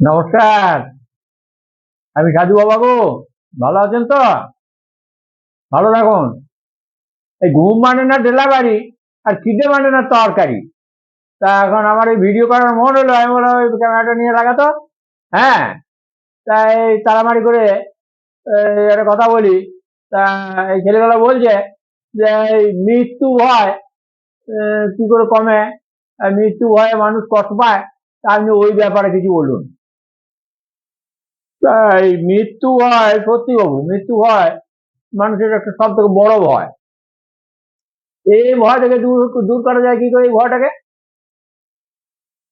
নমস্কার। আমি সাধু বাবা গো ভালো আছেন তো? ভালো থাকুন। এই ঘুম মানে না ডেলাবাড়ি আর খিদে মানে না তরকারি। তা এখন আমার এই ভিডিও করার মন হলো, আমি বললাম ওই ক্যামেরাটা নিয়ে লাগাতো হ্যাঁ তা এই তাড়ামাড়ি করে একটা কথা বলি। তা এই ছেলেগুলো বলছে যে, এই মৃত্যু ভয় কি করে কমে? মৃত্যু ভয়ে মানুষ কষ্ট পায়, তা আপনি ওই ব্যাপারে কিছু বলুন। তাই মৃত্যু হয়, সত্যি বাবু, মৃত্যু হয়, মানুষের একটা সব থেকে বড় ভয়। এই ভয় থেকে দূর দূর করা যায় কি করে এই ভয়টাকে?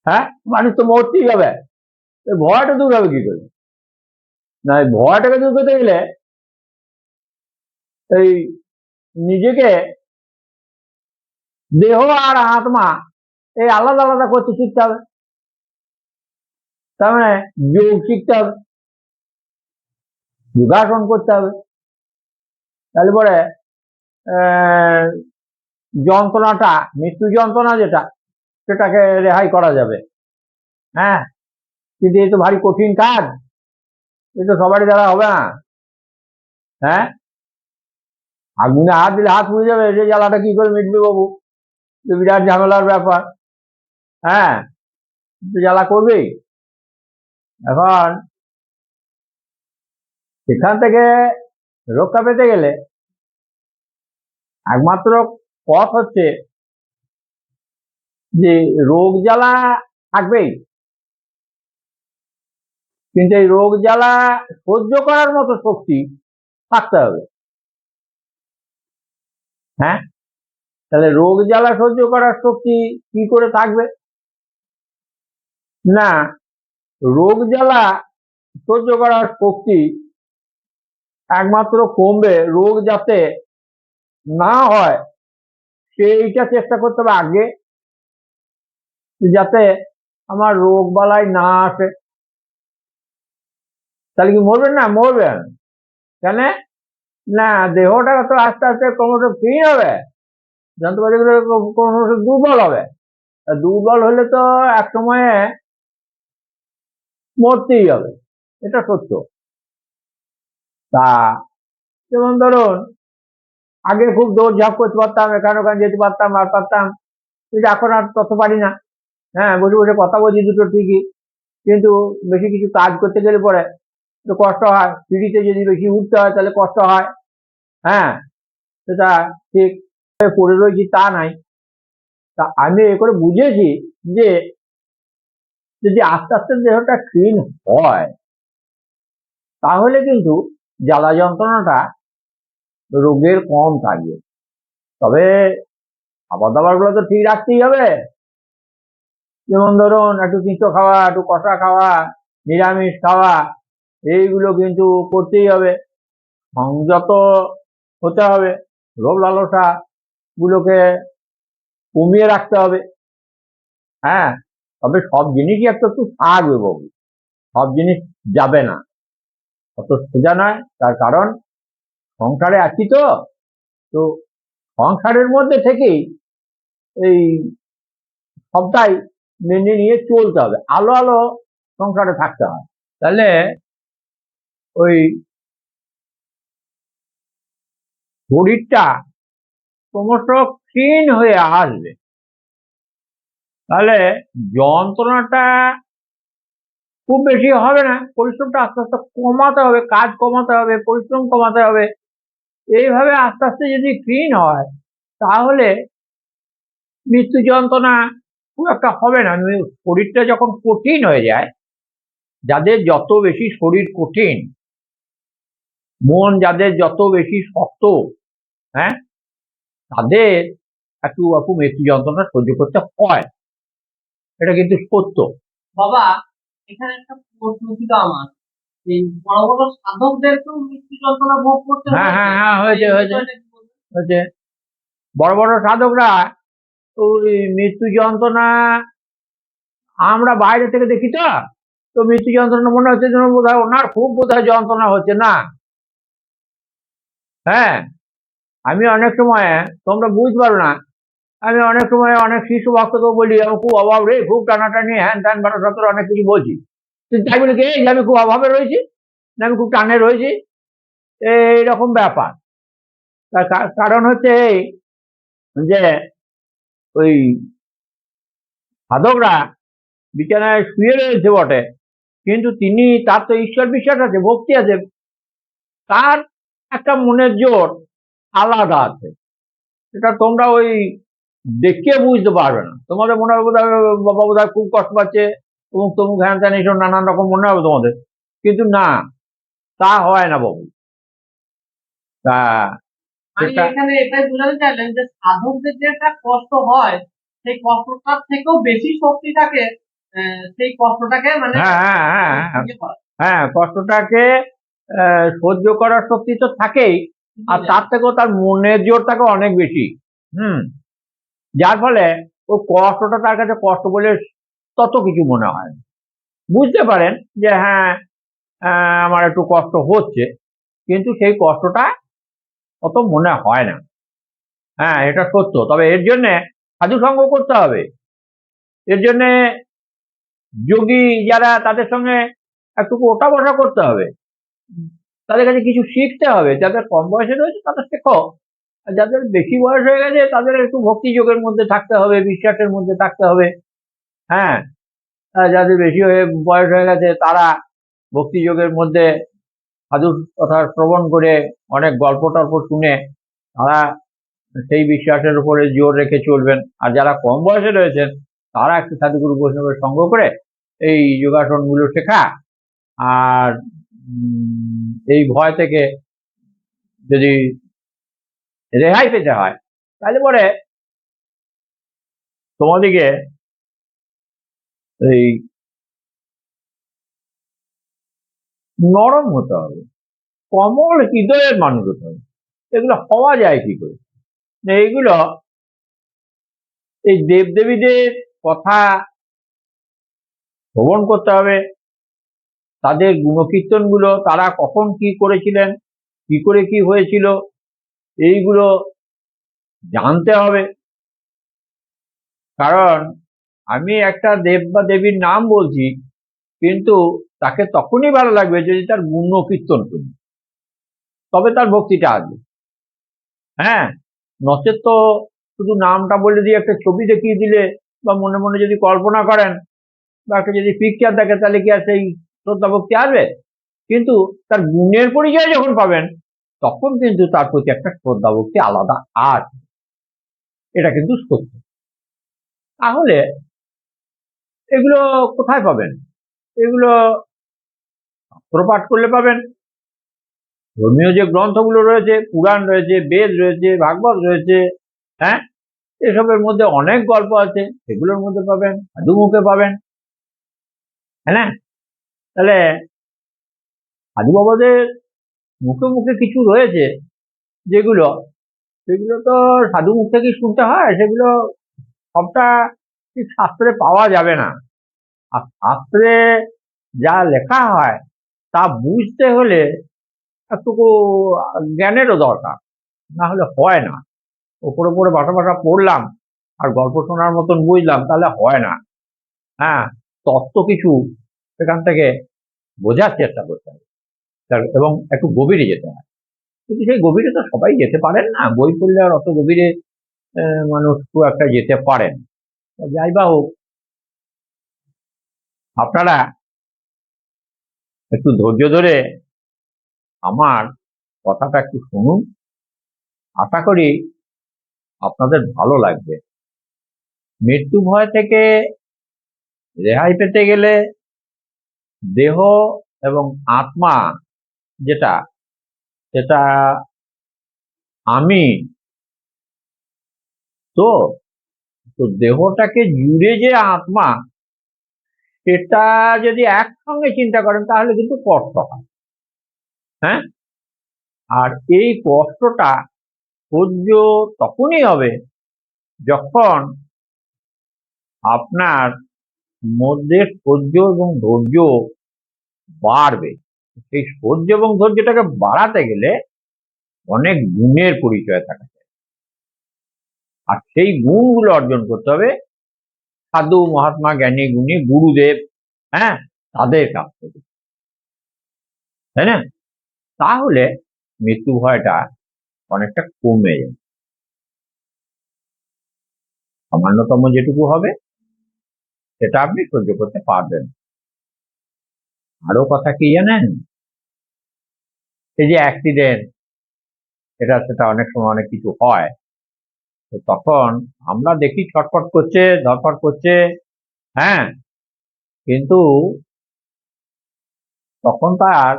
হ্যাঁ? মানুষ তো মরতেই হবে। ভয়টা দূর হবে কি করে? না ভয়টাকে দূর করতে গেলে এই নিজেকে দেহ আর আত্মা এই আলাদা আলাদা করতে শিখতে হবে। তার মানে যোগ শিখতে হবে। যোগাসন করতে হবে। তাহলে পরে যন্ত্রণাটা, মৃত্যু যন্ত্রণা যেটা, সেটাকে রেহাই করা যাবে। হ্যাঁ? কিন্তু এই তো ভারী কঠিন কাজ। এ তো সবারই দ্বারা হবে না। হ্যাঁ? আগুনে হাত দিলে হাত পুড়ে যাবে যে জ্বালাটা কি করে মিটবে বাবু? বিরাট ঝামেলার ব্যাপার। হ্যাঁ? জ্বালা করবেই এখন সেখান থেকে রক্ষা পেতে গেলে একমাত্র পথ হচ্ছে যে রোগ জ্বালা থাকবেই। কিন্তু এই রোগ জ্বালা সহ্য করার মতো শক্তি থাকতে হবে। হ্যাঁ? তাহলে রোগ জ্বালা সহ্য করার শক্তি কি করে থাকবে? না, রোগ জ্বালা সহ্য করার শক্তি একমাত্র কমবে, রোগ যাতে না হয় সেইটা চেষ্টা করতে হবে আগে যাতে আমার রোগ বালাই না আসে। তাহলে কি মরবেন না? মরবেন। কেন? না, দেহটা তো আস্তে আস্তে ক্রমশ ক্ষীণ হবে। যন্ত্রপাতিগুলো ক্রমশ দুর্বল হবে। দুর্বল হলে তো এক সময়ে মরতেই হবে। এটা সত্য। তা, যেমন ধরুন, আগে খুব দৌড়ঝাঁপ করতে পারতাম, এখানে ওখানে যেতে পারতাম, আর পারতাম, কিন্তু এখন আর তত পারি না। হ্যাঁ বসে বসে কথা বলছি দুটো ঠিকই, কিন্তু বেশি কিছু কাজ করতে গেলে পরে তো কষ্ট হয়। সিঁড়িতে যদি বেশি উঠতে হয়, তাহলে কষ্ট হয়। হ্যাঁ সেটা ঠিক। পড়ে রয়েছি তা নাই। তা আমি এ করে বুঝেছি যে, যদি আস্তে আস্তে দেহটা ক্ষীণ হয়, তাহলে কিন্তু জ্বালা যন্ত্রণাটা রোগের কম থাকবে তবে খাবার দাবারগুলো তো ঠিক রাখতেই হবে। যেমন ধরুন, একটু কিঁচো খাওয়া, একটু কষা খাওয়া, নিরামিষ খাওয়া, এইগুলো কিন্তু করতেই হবে। সংযত হতে হবে। লোভ লালসা গুলোকে কমিয়ে রাখতে হবে। হ্যাঁ তবে সব জিনিসই একটু একটু থাকবে বাবু। সব জিনিস যাবে না। অত সোজা নয়, তার কারণ সংসারে আছি তো। তো সংসারের মধ্যে থেকেই এই সবটাই মেনে নিয়ে চলতে হবে। আলো আলো সংসারে থাকতে হয়। তাহলে ওই শরীরটা ক্রমশ ক্ষীণ হয়ে আসবে। তাহলে যন্ত্রণাটা খুব বেশি হবে না। পরিশ্রমটা আস্তে আস্তে কমাতে হবে, কাজ কমাতে হবে, পরিশ্রম কমাতে হবে। এইভাবে আস্তে আস্তে যদি ক্ষীণ হয়, তাহলে মৃত্যু যন্ত্রণা খুব একটা হবে না। মানে শরীরটা যখন কঠিন হয়ে যায়, যাদের যত বেশি শরীর কঠিন, মন যাদের যত বেশি শক্ত হ্যাঁ তাদের একটু একটু মৃত্যু যন্ত্রণা সহ্য করতে হয়। এটা কিন্তু সত্য। বাবা এখানে একটা প্রশ্ন ছিল আমার এই বড় বড় সাধকদেরকেও মৃত্যু যন্ত্রণা ভোগ করতে হ্যাঁ, হ্যাঁ, হ্যাঁ, হয়েছে, হয়েছে। কি বড় বড় সাধকরা মৃত্যু যন্ত্রণা আমরা বাইরে থেকে দেখি তো তো মৃত্যু যন্ত্রণা মনে হচ্ছে যেন বোধ হয় ওনার খুব বোধ হয় যন্ত্রণা হচ্ছে না। হ্যাঁ আমি অনেক সময় তোমরা বুঝতে পারো না আমি অনেক সময় অনেক শিশু ভক্তকেও বলি আমার খুব অভাব রে, খুব টানাটানি, হ্যান ত্যান বারো সতেরো অনেক কিছু বলছি। তুই বলে কি আমি খুব অভাবে রয়েছি না আমি খুব টানে রয়েছি এইরকম ব্যাপার। তার কারণ হচ্ছে এই যে ওই সাধকরা বিছানায় শুয়ে রয়েছে বটে, কিন্তু তিনি, তার তো ঈশ্বর বিশ্বাস আছে, ভক্তি আছে, তার একটা মনের জোর আলাদা আছে। সেটা তোমরা ওই দেখে বুঝতে পারবে না। তোমাদের মনে হবে বোধহয় বাবা বোধহয় খুব কষ্ট পাচ্ছে অমুক তমুক হ্যান ত্যান এইসব নানান রকম মনে হবে তোমাদের। কিন্তু না তা হয় না বাবু। তা এখানে এটাই বোঝাতে চাইলেন যে সাধকদের যে একটা কষ্ট হয় সেই কষ্টটার থেকেও বেশি শক্তি থাকে সেই কষ্টটাকে মানে হ্যাঁ হ্যাঁ হ্যাঁ হ্যাঁ। হ্যাঁ কষ্টটাকে আহ, সহ্য করার শক্তি তো থাকেই আর তার থেকেও তার মনের জোর থাকে অনেক বেশি। হুম। যার ফলে ও কষ্টটা তার কাছে কষ্ট বলে তত কিছু মনে হয়। বুঝতে পারেন যে হ্যাঁ আমার একটু কষ্ট হচ্ছে, কিন্তু সেই কষ্টটা অত মনে হয় না। হ্যাঁ এটা সত্য। তবে এর জন্যে সাধু সঙ্গ করতে হবে। এর জন্যে যোগী যারা তাদের সঙ্গে একটু ওটা বসা করতে হবে। তাদের কাছে কিছু শিখতে হবে। যাদের কম বয়সে রয়েছে তাদের শেখো। যাদের বেশি বয়স হয়ে গেছে, তাদের একটু ভক্তি যোগের মধ্যে থাকতে হবে, বিশ্বাসের মধ্যে থাকতে হবে। হ্যাঁ? যাদের বেশি হয়ে, বয়স হয়ে গেছে, তারা ভক্তি যোগের মধ্যে সাধুর কথা শ্রবণ করে, অনেক গল্প টল্প শুনে, তারা সেই বিশ্বাসের উপরে জোর রেখে চলবেন। আর যারা কম বয়সে রয়েছেন, তারা একটু সাধুগুরু বৈষ্ণবের সঙ্গ করে এই যোগাসনগুলো শেখা। আর এই ভয় থেকে যদি রেহাই পেতে হয়। তাহলে পরে তোমাদেরকে এই নরম হতে হবে। কমল হৃদয়ের মানুষ হতে হবে। এগুলো হওয়া যায় কি করে। এইগুলো এই দেবদেবীদের কথা শ্রবণ করতে হবে। তাদের গুণকীর্তনগুলো তারা কখন কি করেছিলেন, কি করে কি হয়েছিল এইগুলো জানতে হবে। কারণ আমি একটা দেব বা দেবীর নাম বলছি, কিন্তু তাকে তখনই ভালো লাগবে যদি তার গুণ কীর্তন করি। তবে তার ভক্তিটা আসবে হ্যাঁ নচেত তো শুধু নামটা বলে দিয়ে একটা ছবি দেখিয়ে দিলে বা মনে মনে যদি কল্পনা করেন বা একটা যদি পিকচার দেখে, তাহলে কি আর সেই শ্রদ্ধা ভক্তি আসবে? কিন্তু তার গুণের পরিচয় যখন পাবেন তখন কিন্তু তার প্রতি একটা শ্রদ্ধা ভক্তি আলাদা আছে এটা কিন্তু সত্য। তাহলে এগুলো কোথায় পাবেন? এগুলো প্রপাঠ করলে পাবেন। ধর্মীয় যে গ্রন্থগুলো রয়েছে, পুরাণ রয়েছে, বেদ রয়েছে, ভাগবত রয়েছে হ্যাঁ? এসবের মধ্যে অনেক গল্প আছে, সেগুলোর মধ্যে পাবেন, সাধুমুখে পাবেন। হ্যাঁ তাহলে সাধু বাবাদের মুখে মুখে কিছু রয়েছে, যেগুলো, সেগুলো তো সাধু মুখ থেকেই শুনতে হয়, সেগুলো সবটা শাস্ত্রে পাওয়া যাবে না। আর শাস্ত্রে যা লেখা হয়, তা বুঝতে হলে একটু জ্ঞানেরও দরকার, না হলে হয় না। ওপরে ওপরে বাসা বাসা পড়লাম, আর গল্প শোনার মতন বুঝলাম, তাহলে হয় না। হ্যাঁ তত্ত্ব কিছু সেখান থেকে বোঝার চেষ্টা করতে হবে। তার- এবং একটু গভীরে যেতে হয়। কিন্তু সেই গভীরে তো সবাই যেতে পারেন না। বই পড়লে আর অত গভীরে মানুষ খুব একটা যেতে পারেন। যাই বা হোক। আপনারা একটু ধৈর্য ধরে আমার কথাটা একটু শুনুন। আশা করি আপনাদের ভালো লাগবে। মৃত্যু ভয় থেকে রেহাই পেতে গেলে দেহ এবং আত্মা যেটা, সেটা আমি তো তো দেহটাকে জুড়ে যে আত্মা সেটা যদি একসঙ্গে চিন্তা করেন তাহলে কিন্তু কষ্ট হয়। হ্যাঁ? আর এই কষ্টটা সহ্য তখনই হবে যখন আপনার মধ্যে সহ্য এবং ধৈর্য বাড়বে। সেই সহ্য এবং ধৈর্যটাকে বাড়াতে গেলে অনেক গুণের পরিচয় থাকা চাই আর সেই গুণগুলো অর্জন করতে হবে। সাধু, মহাত্মা, জ্ঞানী, গুণী, গুরুদেব হ্যাঁ তাদের কাছ থেকে। তাই না? তাহলে মৃত্যু ভয়টা অনেকটা কমে যাবে সামান্যতম যেটুকু হবে, সেটা আপনি সহ্য করতে পারবেন আরও কথা কি জানেন? এই যে অ্যাক্সিডেন্ট এটা সেটা অনেক সময় অনেক কিছু হয়। তো তখন আমরা দেখি ছটফট করছে, ধরফট করছে হ্যাঁ। কিন্তু তখন তার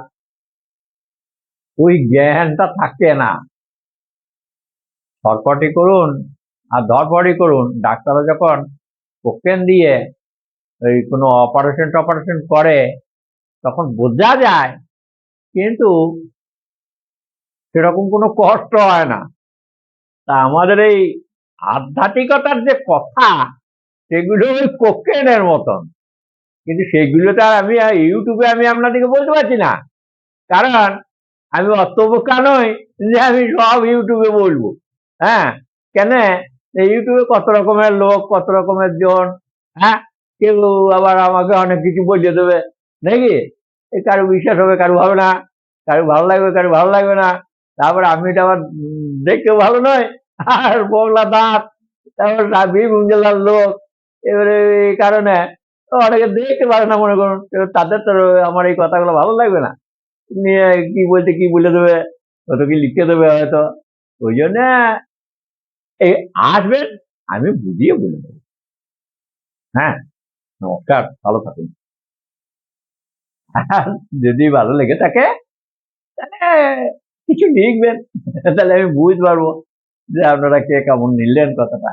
ওই জ্ঞানটা থাকে না। ছটফটি করুন আর ধরপড়ি করুন। ডাক্তাররা যখন কোকেন দিয়ে ওই কোনো অপারেশন টপারেশন করে তখন বোঝা যায় কিন্তু সেরকম কোনো কষ্ট হয় না। তা আমাদের এই আধ্যাত্মিকতার যে কথা, সেগুলো ওই কোকেনের মতন। কিন্তু সেগুলো তো আমি ইউটিউবে আমি আপনাদেরকে বলতে পারছি না। কারণ আমি অত নই যে আমি সব ইউটিউবে বলব। হ্যাঁ কেন? ইউটিউবে কত রকমের লোক, কত রকমের জন হ্যাঁ? কেউ আবার আমাকে অনেক কিছু বলে দেবে। নাকি? কারও বিশ্বাস হবে, কারও ভালো না। কারও ভালো লাগবে, কারও ভালো লাগবে না। তারপর আমি এটা আবার দেখতেও ভালো নয়। আর বগলা দাঁত, তারপর বীরভূম জেলার লোক, এবারে এই কারণে অনেকে দেখতে পারে না, মনে করুন। তাদের তো আমার এই কথাগুলো ভালো লাগবে না। নিয়ে কি বলতে, কি বলে দেবে? কত কি লিখে দেবে হয়তো? ওই জন্যে এই আসবেন, আমি বুঝিয়ে বলে দেবো। হ্যাঁ নমস্কার, ভালো থাকুন। যদি ভালো লেগে থাকে, তাহলে কিছু লিখবেন। তাহলে আমি বুঝতে পারব যে আপনারা কে কেমন নিলেন কথাটা।